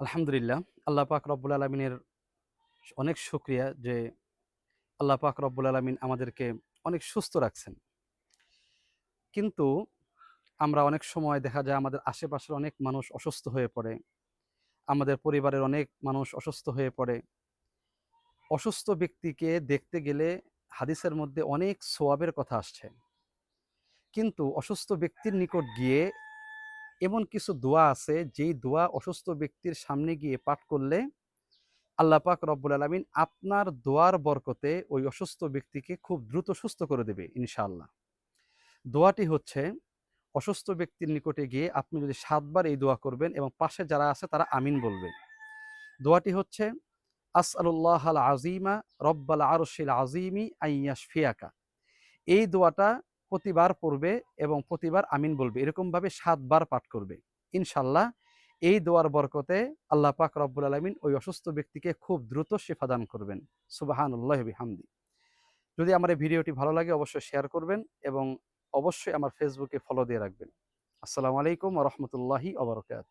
আলহামদুলিল্লাহ, আল্লাহ পাক রব্বুল আলমিনের অনেক শুক্রিয়া যে আল্লাহ পাক রব্বুল আলমিন আমাদেরকে অনেক সুস্থ রাখছেন। কিন্তু আমরা অনেক সময় দেখা যায় আমাদের আশেপাশের অনেক মানুষ অসুস্থ হয়ে পড়ে, আমাদের পরিবারের অনেক মানুষ অসুস্থ হয়ে পড়ে। অসুস্থ ব্যক্তিকে দেখতে গেলে হাদিসের মধ্যে অনেক সোয়াবের কথা আসছে। কিন্তু অসুস্থ ব্যক্তির নিকট গিয়ে এমন কিছু দোয়া আছে, যেই দোয়া অসুস্থ ব্যক্তির সামনে গিয়ে পাঠ করলে আল্লাহ পাক রব্বুল আলমিন আপনার দোয়ার বরকতে ওই অসুস্থ ব্যক্তিকে খুব দ্রুত সুস্থ করে দেবে, ইনশাআল্লাহ। দোয়াটি হচ্ছে, অসুস্থ ব্যক্তির নিকটে গিয়ে আপনি যদি সাতবার এই দোয়া করবেন এবং পাশে যারা আছে তারা আমিন বলবে। দোয়াটি হচ্ছে আসআলুল্লাহ আল আজিমা রব্বাল আরশিল আজিমি আইয়াস ফিয়াকা এই দোয়াটা প্রতিবার পড়বে এবং প্রতিবার আমিন বলবে। এরকমভাবে সাতবার পাঠ করবে। ইনশাল্লাহ এই দোয়ার বরকতে আল্লাহ পাক রব্বুল আলমিন ওই অসুস্থ ব্যক্তিকে খুব দ্রুত সেফা দান করবেন। সুবাহানুল্লাহ হামদি যদি আমার এই ভিডিওটি ভালো লাগে অবশ্যই শেয়ার করবেন এবং অবশ্যই আমার ফেসবুকে ফলো দিয়ে রাখবেন। আসসালামু আলাইকুম রহমতুল্লাহি ওবরকাত